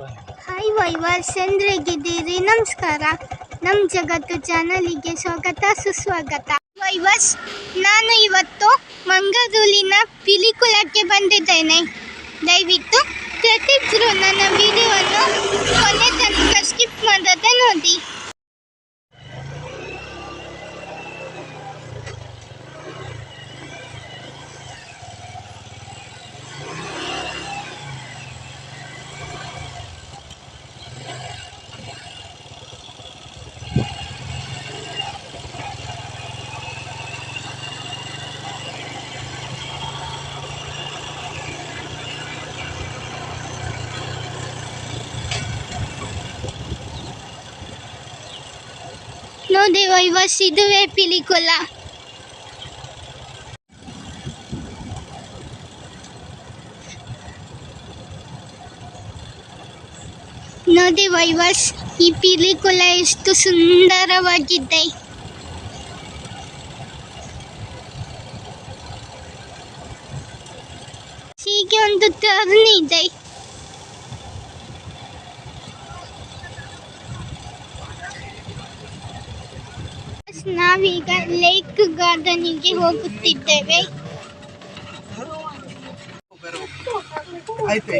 Hi ವೈವರ್ಸ್ ಚಂದ್ರಗಿದ್ದೀರಿ, ನಮಸ್ಕಾರ. ನಮ್ಮ ಜಗತ್ತು ಚಾನಲಿಗೆ ಸ್ವಾಗತ, ಸುಸ್ವಾಗತ. ವೈವರ್ಸ್ ನಾನು ಇವತ್ತು ಮಂಗಳೂರಿನ ಪಿಲಿಕುಲಕ್ಕೆ ಬಂದಿದ್ದೇನೆ. ದಯವಿಟ್ಟು ಪ್ರತಿಯೊಬ್ಬರು ನನ್ನ ವಿಡಿಯೋವನ್ನು ನೋಡಿ ವೈವರ್ಸ್ ಇದುವೇ ಪಿಲಿಕುಲ ನೋಡಿ ವೈವರ್ಸ್ ಈ ಪಿಲಿಕುಲ ಎಷ್ಟು ಸುಂದರವಾಗಿದೆ ಹೀಗೆ ಒಂದು ಟರ್ನ್ ಇದೆ ನಾವೀಗ ಲೇಕ್ ಗಾರ್ಡನಿಗೆ ಹೋಗುತ್ತಿದ್ದೇವೆ ಆಯ್ತು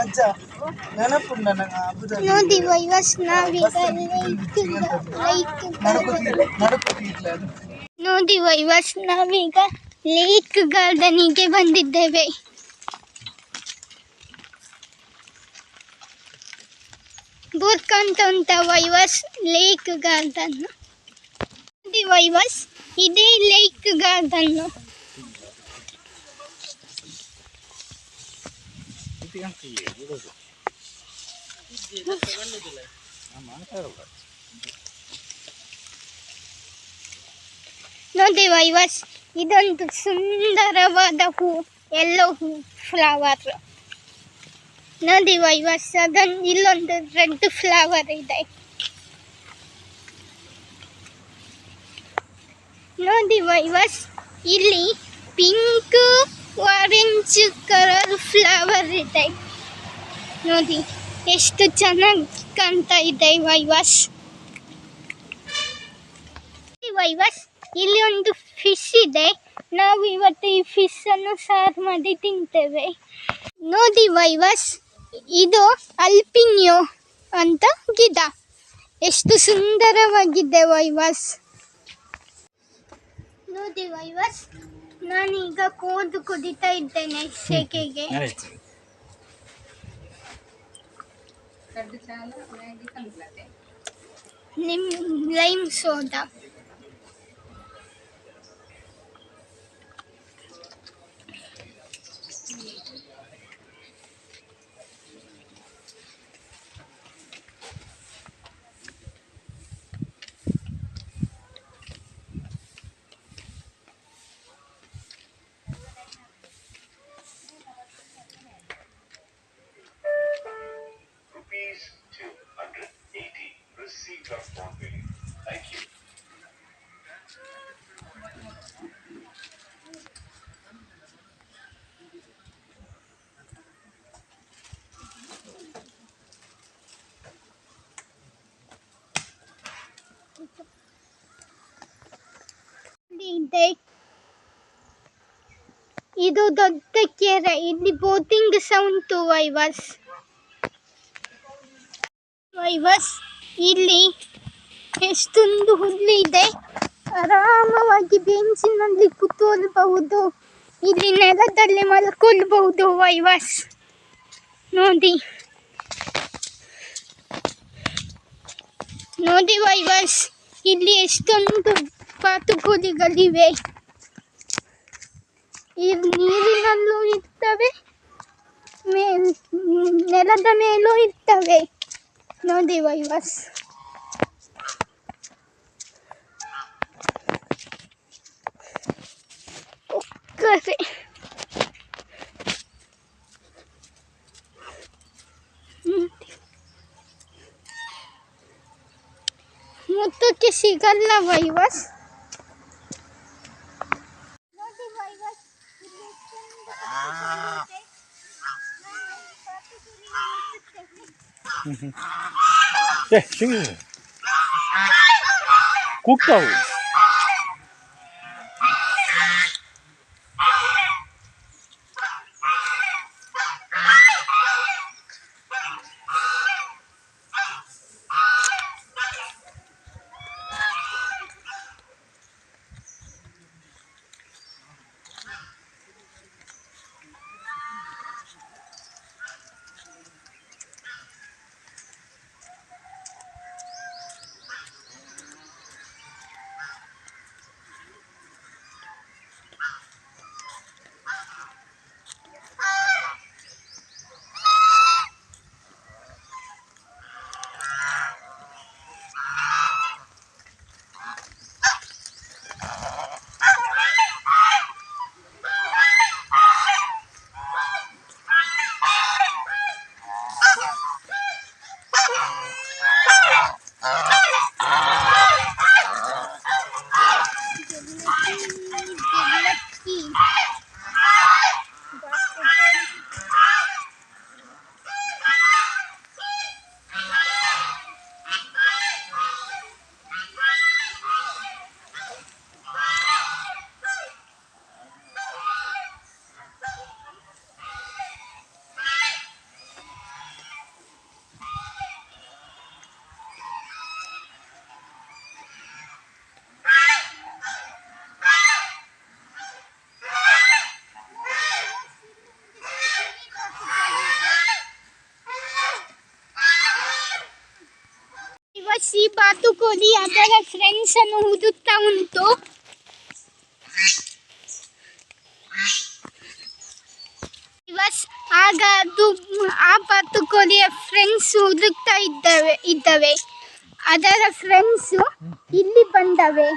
ಅಜ್ಜ ನೋಡಿ ವೈವಸ್ ನಾವೀಗ ನೋಡಿ ನಾವೀಗ ಲೇಕ್ ಗಾರ್ಡನಿಗೆ ಬಂದಿದ್ದೇವೆ. ಬೂರ್ಕಂತ ಉಂಟ ವೈವಸ್ ಲೇಕ್ ಗಾರ್ಡನ್ ನೋಡಿ ವೈವಸ್ ಇದೇ ಲೇಕ್ ಗಾರ್ಡನ್ ನೋಡಿ ವೈವಸ್ ಇದೊಂದು ಸುಂದರವಾದ ಹೂ ಎಲ್ಲೋ ಹೂ ಫ್ಲವರ್ ನೋಡಿ ವೈವಸ್ ಅದೊಂದು, ಇಲ್ಲೊಂದು ರೆಡ್ ಫ್ಲವರ್ ಇದೆ. ನೋಡಿ ವೈವಸ್ ಇಲ್ಲಿ ಪಿಂಕ್ ಆರೆಂಜ್ ಕಲರ್ ಫ್ಲವರ್ ಇದೆ. ನೋಡಿ, ಎಷ್ಟು ಚೆನ್ನಾಗಿ ಕಾಣ್ತಾ ಇದೆ ವೈವಸ್ ವೈವಸ್ ಇಲ್ಲಿ ಒಂದು ಫಿಶ್ ಇದೆ. ನಾವು ಇವತ್ತು ಈ ಫಿಶ್ ಅನ್ನು ಸಾರು ಮಾಡಿ ತಿಂತೇವೆ. ನೋಡಿ ವೈವಸ್ ಇದು ಅಲ್ಪಿನ್ಯೋ ಅಂತ ಗಿಡ. ಎಷ್ಟು ಸುಂದರವಾಗಿದೆ ವೈವಸ್ ವೈವಸ್ ನಾನೀಗ ಕೋದು ಕುದಿತಾ ಇದ್ದೇನೆ ಸೆಕೆಗೆ ನಿಮ್ ಲೈಮ್ ಸೋಡಾ ಇದೆ ಇದು ದೊಡ್ಡ ಕೆರೆ, ಇಲ್ಲಿ ಬೋಟಿಂಗ್ ಸಹ ಉಂಟು ವೈವಸ್ ಇಲ್ಲಿ ಎಷ್ಟೊಂದು ಹುಲ್ಲು ಇದೆ. ಆರಾಮವಾಗಿ ಬೆಂಚಿನಲ್ಲಿ ಕೂತ್ಕೊಳ್ಬಹುದು. ಇಲ್ಲಿ ನೆಲದಲ್ಲಿ ಮಲ್ಕೊಳ್ಬಹುದು ವೈವಸ್ ನೋಡಿ. ನೋಡಿ ವೈವಸ್ ಇಲ್ಲಿ ಎಷ್ಟೊಂದು ಬಾತುಕೋಳಿಗಳಿವೆ ಈ ನೀರಿನಲ್ಲೂ ಇರ್ತವೆ ಮೇಲ್ ನೆಲದ ಮೇಲೂ ಇರ್ತವೆ ನೋಡಿ ವೈವಸ್ ಒಕ್ಕರೆ ನೋಡಿ. ಮುತ್ತಕ್ಕೆ ಸಿಗಲ್ಲ ವೈವಸ್ 对兄弟。们头 ಇವಸಿ ಬಾತುಕೋಳಿ ಅದರ ಫ್ರೆಂಡ್ಸ್ ಅನ್ನು ಹುಡುಕ್ತಾ ಉಂಟು. ಇವಸ್, ಆಗ ಅದು, ಆ ಬಾತುಕೋಳಿಯ ಫ್ರೆಂಡ್ಸ್ ಹುಡುಕ್ತಾ ಇದ್ದಾವೆ ಇದ್ದಾವೆ. ಅದರ ಫ್ರೆಂಡ್ಸ್ ಇಲ್ಲಿ ಬಂದವೆ.